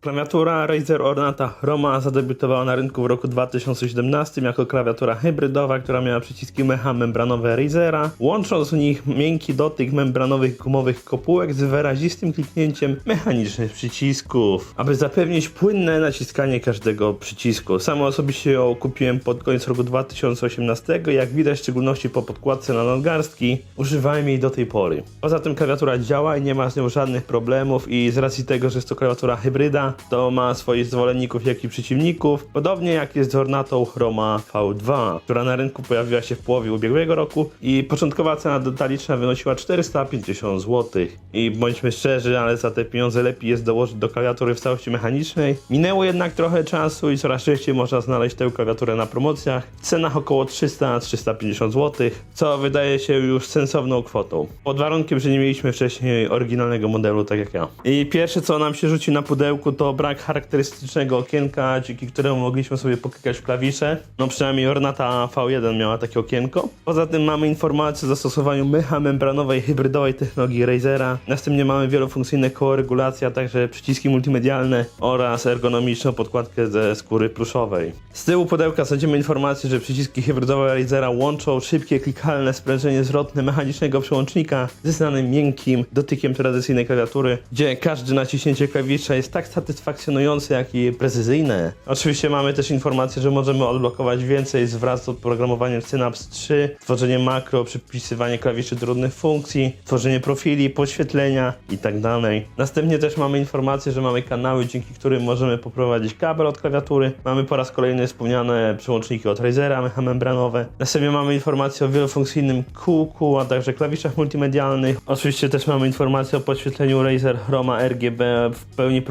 Klawiatura Razer Ornata Chroma zadebiutowała na rynku w roku 2017 jako klawiatura hybrydowa, która miała przyciski mecha membranowe Razera, łącząc w nich miękki dotyk membranowych gumowych kopułek z wyrazistym kliknięciem mechanicznych przycisków, aby zapewnić płynne naciskanie każdego przycisku. Sam osobiście ją kupiłem pod koniec roku 2018, jak widać w szczególności po podkładce na nadgarstki, używałem jej do tej pory. Poza tym klawiatura działa i nie ma z nią żadnych problemów i z racji tego, że jest to klawiatura hybryda, to ma swoich zwolenników jak i przeciwników, podobnie jak jest z Ornatą Chroma V2, która na rynku pojawiła się w połowie ubiegłego roku i początkowa cena detaliczna wynosiła 450 zł. I bądźmy szczerzy, ale za te pieniądze lepiej jest dołożyć do klawiatury w całości mechanicznej. Minęło jednak trochę czasu i coraz częściej można znaleźć tę klawiaturę na promocjach w cenach około 300-350 zł, co wydaje się już sensowną kwotą. Pod warunkiem, że nie mieliśmy wcześniej oryginalnego modelu, tak jak ja. I pierwsze co nam się rzuci na pudełku to brak charakterystycznego okienka, dzięki któremu mogliśmy sobie poklikać w klawisze. No przynajmniej Ornata V1 miała takie okienko. Poza tym mamy informacje o zastosowaniu mecha membranowej hybrydowej technologii Razera. Następnie mamy wielofunkcyjne koło regulacji, a także przyciski multimedialne oraz ergonomiczną podkładkę ze skóry pluszowej. Z tyłu pudełka znajdziemy informację, że przyciski hybrydowe Razera łączą szybkie, klikalne sprężenie zwrotne mechanicznego przełącznika ze znanym miękkim dotykiem tradycyjnej klawiatury, gdzie każde naciśnięcie klawisza jest tak satysfakcjonujące, jak i precyzyjne. Oczywiście mamy też informację, że możemy odblokować więcej z wraz z oprogramowaniem Synapse 3, tworzenie makro, przypisywanie klawiszy do różnych funkcji, tworzenie profili, podświetlenia itd. Następnie też mamy informację, że mamy kanały, dzięki którym możemy poprowadzić kabel od klawiatury. Mamy po raz kolejny wspomniane przełączniki od Razera, mecha membranowe. Następnie mamy informację o wielofunkcyjnym kółku, a także klawiszach multimedialnych. Oczywiście też mamy informację o podświetleniu Razer Chroma RGB w pełni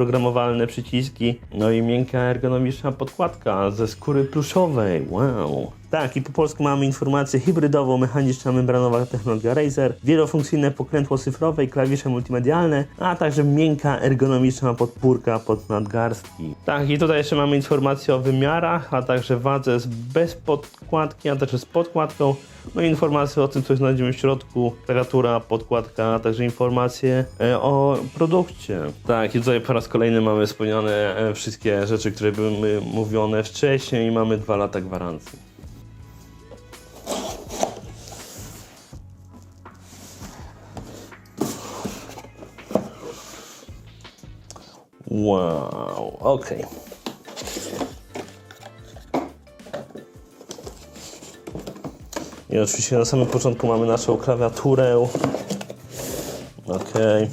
przyciski. No i miękka ergonomiczna podkładka ze skóry pluszowej. Wow. Tak, i po polsku mamy informację hybrydową, mechaniczna membranowa technologia Razer, wielofunkcyjne pokrętło cyfrowe i klawisze multimedialne, a także miękka ergonomiczna podpórka pod nadgarstki. Tak, i tutaj jeszcze mamy informację o wymiarach, a także wadze z bez podkładki, a także z podkładką. No i informacje o tym, co znajdziemy w środku, klawiatura, podkładka, a także informacje e, o produkcie. Tak, i tutaj po raz kolejny mamy wspomniane e, wszystkie rzeczy, które były mówione wcześniej i mamy dwa lata gwarancji. Wow, okej. I oczywiście na samym początku mamy naszą klawiaturę. Okej.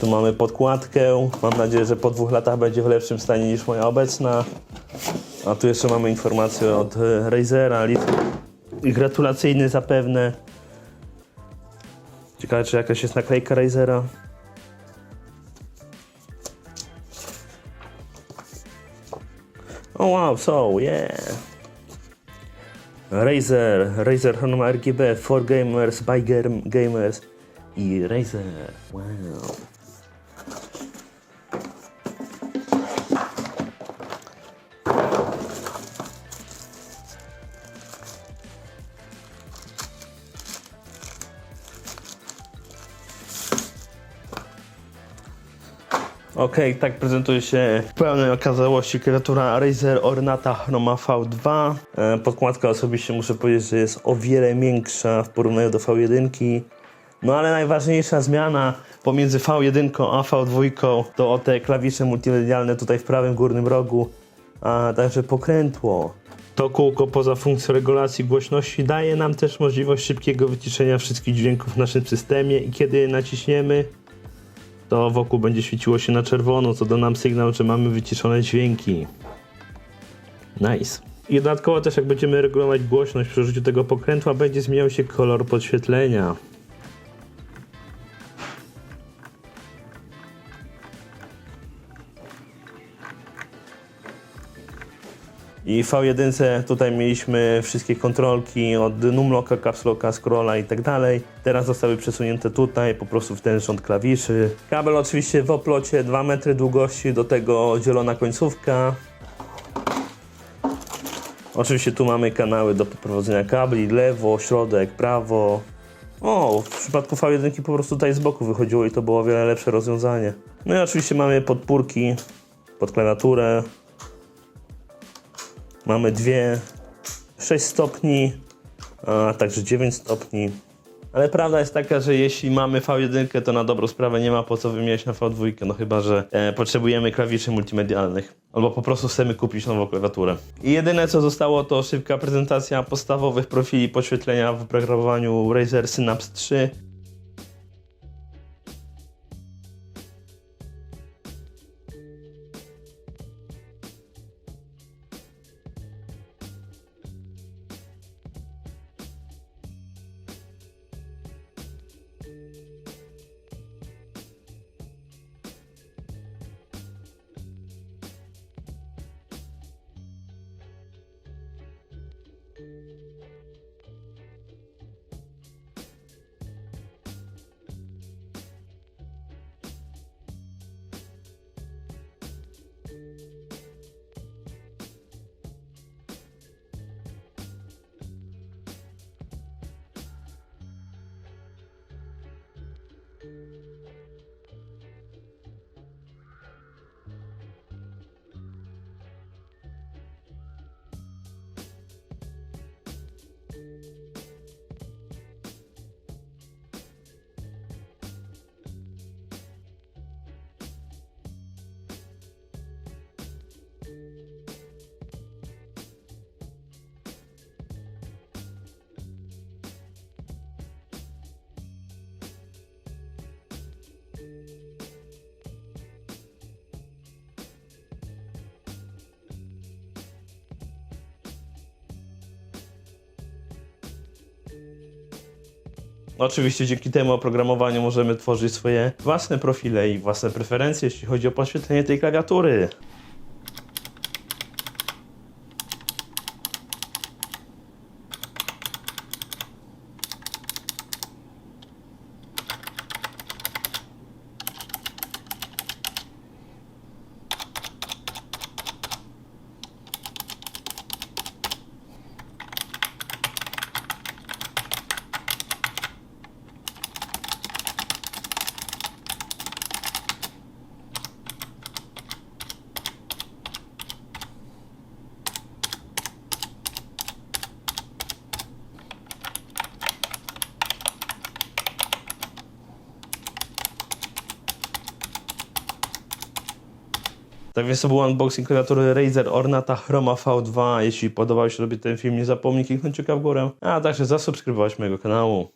Tu mamy podkładkę. Mam nadzieję, że po dwóch latach będzie w lepszym stanie niż moja obecna. A tu jeszcze mamy informację od e, Razera. Gratulacyjny zapewne. Ciekawe, czy jakaś jest naklejka Razera. Oh wow, so yeah. Razer, Razer Chroma RGB for gamers, by gam- gamers i Razer. Wow. Okej, tak prezentuje się w pełnej okazałości klawiatura Razer Ornata Chroma V2. E, Podkładka osobiście muszę powiedzieć, że jest o wiele miększa w porównaniu do V1. No ale najważniejsza zmiana pomiędzy V1 a V2 to o te klawisze multimedialne tutaj w prawym górnym rogu, a także pokrętło. To kółko poza funkcją regulacji głośności daje nam też możliwość szybkiego wyciszenia wszystkich dźwięków w naszym systemie i kiedy naciśniemy, to wokół będzie świeciło się na czerwono, co da nam sygnał, że mamy wyciszone dźwięki. Nice. I dodatkowo też jak będziemy regulować głośność przy użyciu tego pokrętła, będzie zmieniał się kolor podświetlenia. I w V1 tutaj mieliśmy wszystkie kontrolki od numlocka, capslocka, scrolla i tak dalej. Teraz zostały przesunięte tutaj, po prostu w ten rząd klawiszy. Kabel oczywiście w oplocie 2 metry długości, do tego zielona końcówka. Oczywiście tu mamy kanały do poprowadzenia kabli, lewo, środek, prawo. O, w przypadku V1 po prostu tutaj z boku wychodziło i to było o wiele lepsze rozwiązanie. No i oczywiście mamy podpórki pod klawiaturę. Mamy dwie 6 stopni, a także 9 stopni. Ale prawda jest taka, że jeśli mamy V1, to na dobrą sprawę nie ma po co wymieniać na V2, no chyba, że e, potrzebujemy klawiszy multimedialnych. Albo po prostu chcemy kupić nową klawiaturę. I jedyne co zostało to szybka prezentacja podstawowych profili podświetlenia w oprogramowaniu Razer Synapse 3. Oczywiście dzięki temu oprogramowaniu możemy tworzyć swoje własne profile i własne preferencje, jeśli chodzi o podświetlenie tej klawiatury. Tak więc to był unboxing klawiatury Razer Ornata Chroma V2. Jeśli podobał się Tobie ten film, nie zapomnij kliknąć w górę, a także zasubskrybować mojego kanału.